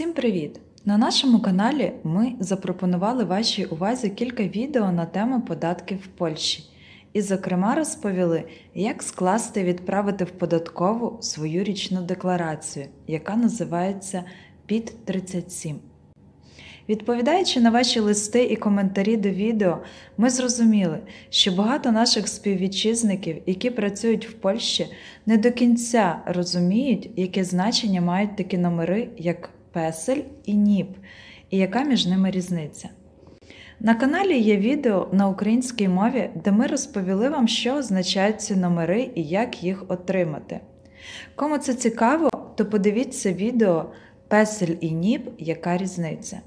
Всім привіт! На нашому каналі ми запропонували вашій увазі кілька відео на тему податків в Польщі і, зокрема, розповіли, як скласти і відправити в податкову свою річну декларацію, яка називається ПІД 37. Відповідаючи на ваші листи і коментарі до відео, ми зрозуміли, що багато наших співвітчизників, які працюють в Польщі, не до кінця розуміють, яке значення мають такі номери, як песель і ніп, і яка між ними різниця. На каналі є відео на українській мові, де ми розповіли вам, що означають ці номери і як їх отримати. Кому це цікаво, то подивіться відео Песель і ніп, яка різниця.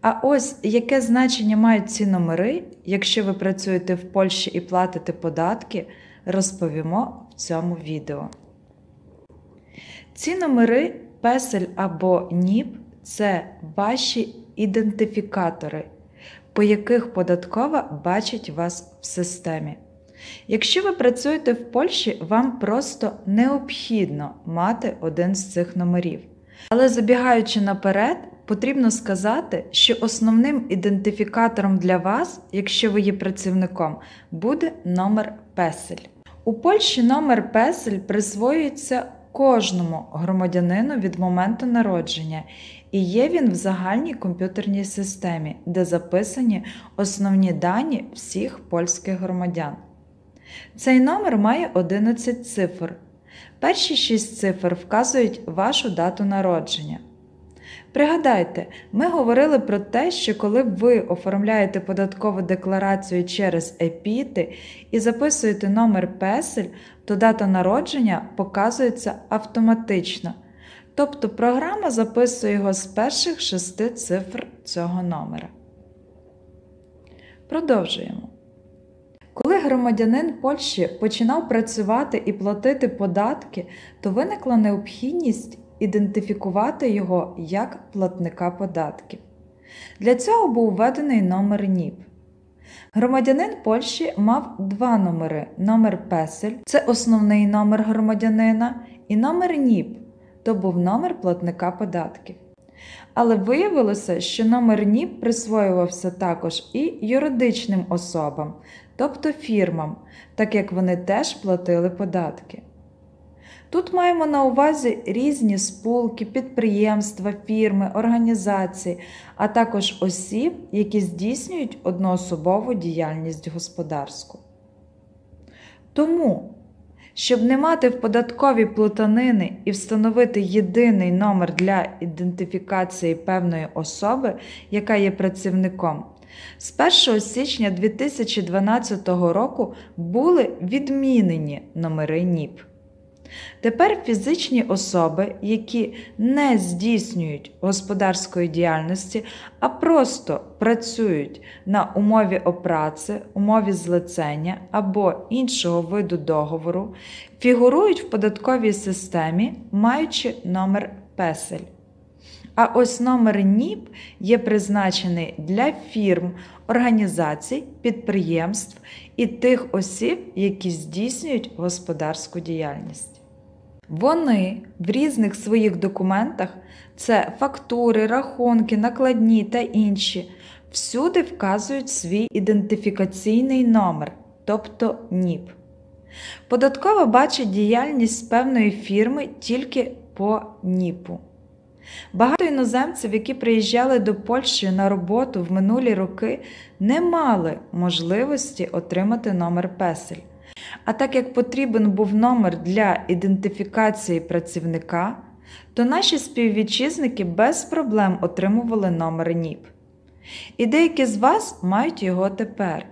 А ось яке значення мають ці номери, якщо ви працюєте в Польщі і платите податки, розповімо в цьому відео. Ці номери песель або ніп це ваші ідентифікатори, по яких податкова бачить вас в системі. Якщо ви працюєте в Польщі, вам просто необхідно мати один з цих номерів. Але забігаючи наперед, потрібно сказати, що основним ідентифікатором для вас, якщо ви є працівником, буде номер песель. У Польщі номер песель присвоюється кожному громадянину від моменту народження, і є він в загальній комп'ютерній системі, де записані основні дані всіх польських громадян. Цей номер має 11 цифр. Перші 6 цифр вказують вашу дату народження. Пригадайте, ми говорили про те, що коли ви оформляєте податкову декларацію через епіти і записуєте номер песель, то дата народження показується автоматично. Тобто програма записує його з перших шести цифр цього номера. Продовжуємо. Коли громадянин Польщі починав працювати і платити податки, то виникла необхідність ідентифікувати його як платника податків. Для цього був введений номер НІП. Громадянин Польщі мав два номери: номер Песель це основний номер громадянина, і номер НІП то був номер платника податків. Але виявилося, що номер НІП присвоювався також і юридичним особам, тобто фірмам, так як вони теж платили податки. Тут маємо на увазі різні спулки, підприємства, фірми, організації, а також осіб, які здійснюють одноособову діяльність господарську. Тому, щоб не мати в податковій плутанини і встановити єдиний номер для ідентифікації певної особи, яка є працівником, з 1 січня 2012 року були відмінені номери НІП. Тепер фізичні особи, які не здійснюють господарської діяльності, а просто працюють на умові опраці, умові злицення або іншого виду договору, фігурують в податковій системі, маючи номер песель. А ось номер НІП є призначений для фірм, організацій, підприємств і тих осіб, які здійснюють господарську діяльність. Вони в різних своїх документах це фактури, рахунки, накладні та інші, всюди вказують свій ідентифікаційний номер, тобто НІП. Податкова бачить діяльність певної фірми тільки по НІПу. Багато іноземців, які приїжджали до Польщі на роботу в минулі роки, не мали можливості отримати номер песель. А так як потрібен був номер для ідентифікації працівника, то наші співвітчизники без проблем отримували номер НІП. І деякі з вас мають його тепер.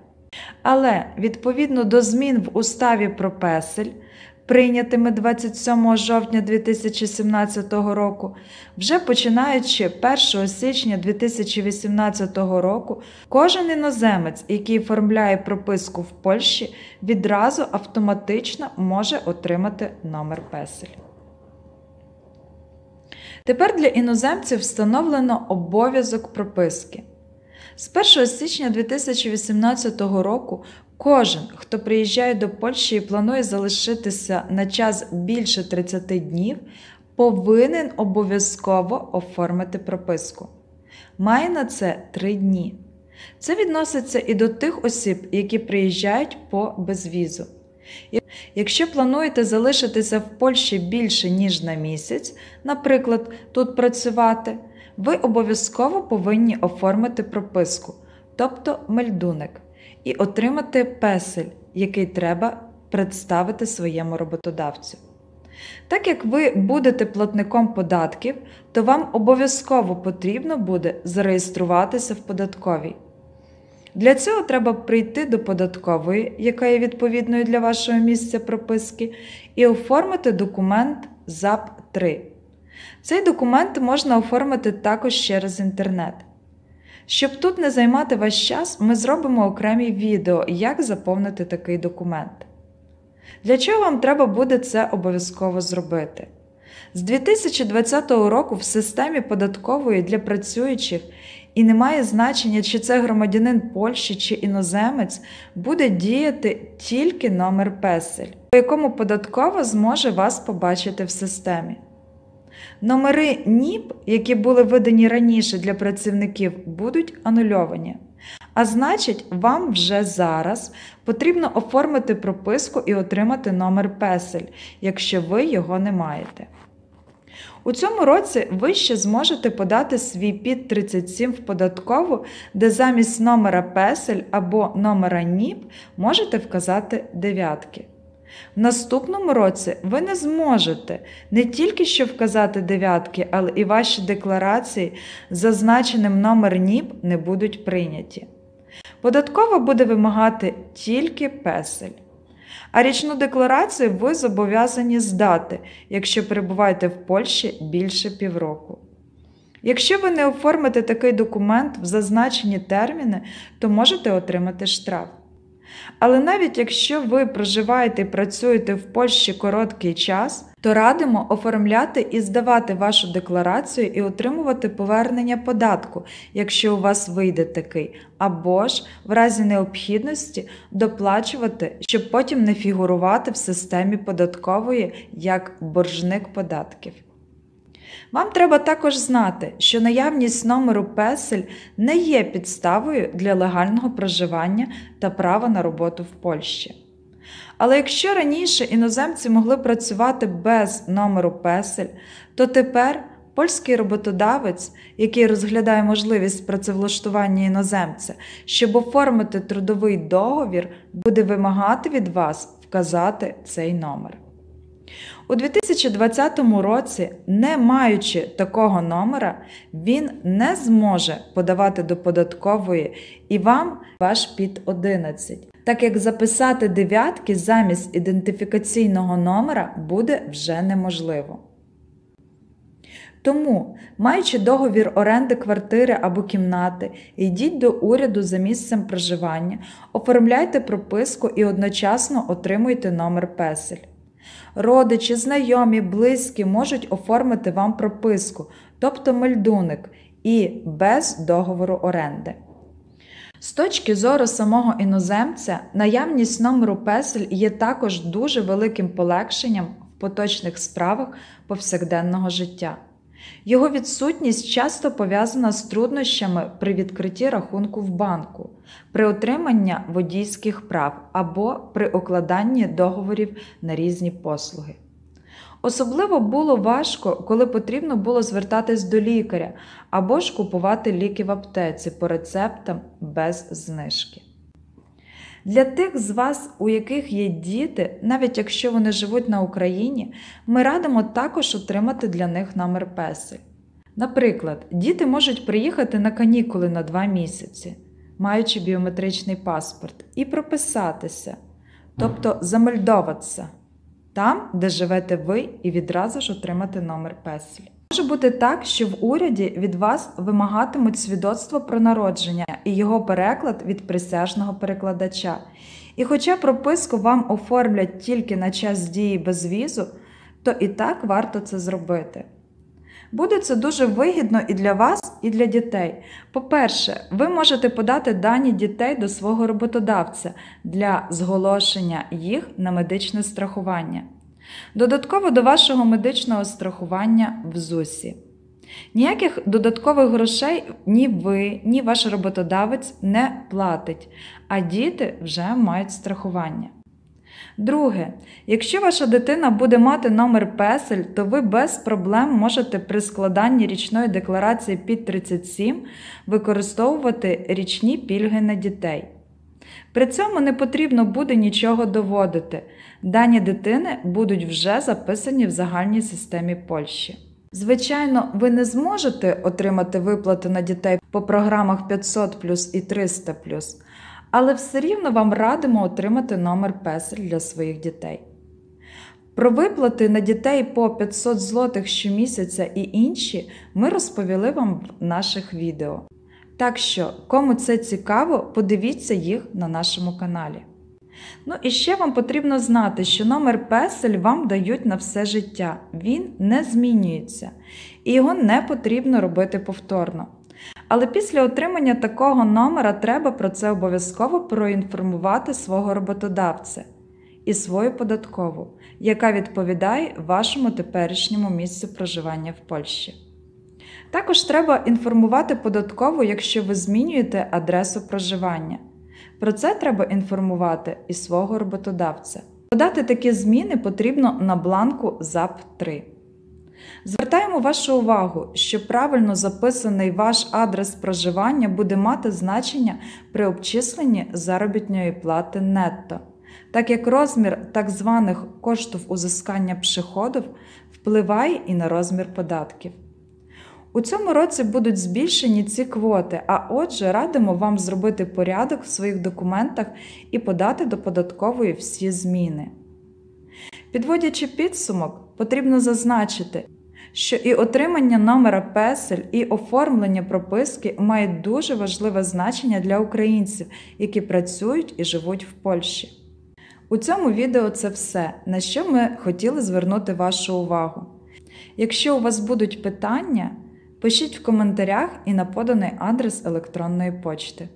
Але відповідно до змін в уставі про песель прийнятими 27 жовтня 2017 року, вже починаючи 1 січня 2018 року, кожен іноземець, який оформляє прописку в Польщі, відразу автоматично може отримати номер песель. Тепер для іноземців встановлено обов'язок прописки. З 1 січня 2018 року Кожен, хто приїжджає до Польщі і планує залишитися на час більше 30 днів, повинен обов'язково оформити прописку. Має на це 3 дні. Це відноситься і до тих осіб, які приїжджають по безвізу. Якщо плануєте залишитися в Польщі більше, ніж на місяць, наприклад, тут працювати, ви обов'язково повинні оформити прописку, тобто мельдуник, і отримати песель, який треба представити своєму роботодавцю. Так як ви будете платником податків, то вам обов'язково потрібно буде зареєструватися в податковій. Для цього треба прийти до податкової, яка є відповідною для вашого місця прописки, і оформити документ ЗАП-3. Цей документ можна оформити також через інтернет. Щоб тут не займати ваш час, ми зробимо окремі відео, як заповнити такий документ. Для чого вам треба буде це обов'язково зробити? З 2020 року в системі податкової для працюючих і не має значення, чи це громадянин Польщі чи іноземець, буде діяти тільки номер песель, по якому податкова зможе вас побачити в системі. Номери НІП, які були видані раніше для працівників, будуть анульовані. А значить, вам вже зараз потрібно оформити прописку і отримати номер песель, якщо ви його не маєте. У цьому році ви ще зможете подати свій під 37 в податкову, де замість номера песель або номера НІП можете вказати дев'ятки. В наступному році ви не зможете не тільки що вказати дев'ятки, але і ваші декларації з зазначеним номер НІП не будуть прийняті. Податкова буде вимагати тільки песель. А річну декларацію ви зобов'язані здати, якщо перебуваєте в Польщі більше півроку. Якщо ви не оформите такий документ в зазначені терміни, то можете отримати штраф. Але навіть якщо ви проживаєте і працюєте в Польщі короткий час, то радимо оформляти і здавати вашу декларацію і отримувати повернення податку, якщо у вас вийде такий, або ж в разі необхідності доплачувати, щоб потім не фігурувати в системі податкової як боржник податків. Вам треба також знати, що наявність номеру песель не є підставою для легального проживання та права на роботу в Польщі. Але якщо раніше іноземці могли працювати без номеру песель, то тепер польський роботодавець, який розглядає можливість працевлаштування іноземця, щоб оформити трудовий договір, буде вимагати від вас вказати цей номер. У 2020 році, не маючи такого номера, він не зможе подавати до податкової і вам ваш під 11, так як записати дев'ятки замість ідентифікаційного номера буде вже неможливо. Тому, маючи договір оренди квартири або кімнати, йдіть до уряду за місцем проживання, оформляйте прописку і одночасно отримуйте номер песель. Родичі, знайомі, близькі можуть оформити вам прописку, тобто мельдуник, і без договору оренди. З точки зору самого іноземця, наявність номеру песель є також дуже великим полегшенням в поточних справах повсякденного життя. Його відсутність часто пов'язана з труднощами при відкритті рахунку в банку, при отриманні водійських прав або при укладанні договорів на різні послуги. Особливо було важко, коли потрібно було звертатись до лікаря або ж купувати ліки в аптеці по рецептам без знижки. Для тих з вас, у яких є діти, навіть якщо вони живуть на Україні, ми радимо також отримати для них номер песель. Наприклад, діти можуть приїхати на канікули на 2 місяці, маючи біометричний паспорт, і прописатися, тобто замельдоватися там, де живете ви, і відразу ж отримати номер песель. Може бути так, що в уряді від вас вимагатимуть свідоцтво про народження і його переклад від присяжного перекладача. І хоча прописку вам оформлять тільки на час дії безвізу, то і так варто це зробити. Буде це дуже вигідно і для вас, і для дітей. По-перше, ви можете подати дані дітей до свого роботодавця для зголошення їх на медичне страхування. Додатково до вашого медичного страхування в ЗУСі. Ніяких додаткових грошей ні ви, ні ваш роботодавець не платить, а діти вже мають страхування. Друге, якщо ваша дитина буде мати номер песель, то ви без проблем можете при складанні річної декларації під 37 використовувати річні пільги на дітей. При цьому не потрібно буде нічого доводити. Дані дитини будуть вже записані в загальній системі Польщі. Звичайно, ви не зможете отримати виплати на дітей по програмах 500 і 300 але все рівно вам радимо отримати номер песель для своїх дітей. Про виплати на дітей по 500 злотих щомісяця і інші ми розповіли вам в наших відео. Так що, кому це цікаво, подивіться їх на нашому каналі. Ну і ще вам потрібно знати, що номер песель вам дають на все життя, він не змінюється, і його не потрібно робити повторно. Але після отримання такого номера треба про це обов'язково проінформувати свого роботодавця і свою податкову, яка відповідає вашому теперішньому місцю проживання в Польщі. Також треба інформувати податкову, якщо ви змінюєте адресу проживання. Про це треба інформувати і свого роботодавця. Подати такі зміни потрібно на бланку ЗАП 3. Звертаємо вашу увагу, що правильно записаний ваш адрес проживання буде мати значення при обчисленні заробітної плати нетто, так як розмір так званих коштів узискання приходів впливає і на розмір податків. У цьому році будуть збільшені ці квоти, а отже, радимо вам зробити порядок в своїх документах і подати до податкової всі зміни. Підводячи підсумок, потрібно зазначити, що і отримання номера песель, і оформлення прописки мають дуже важливе значення для українців, які працюють і живуть в Польщі. У цьому відео це все, на що ми хотіли звернути вашу увагу. Якщо у вас будуть питання, пишіть в коментарях і на поданий адрес електронної почти.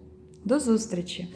До зустрічі!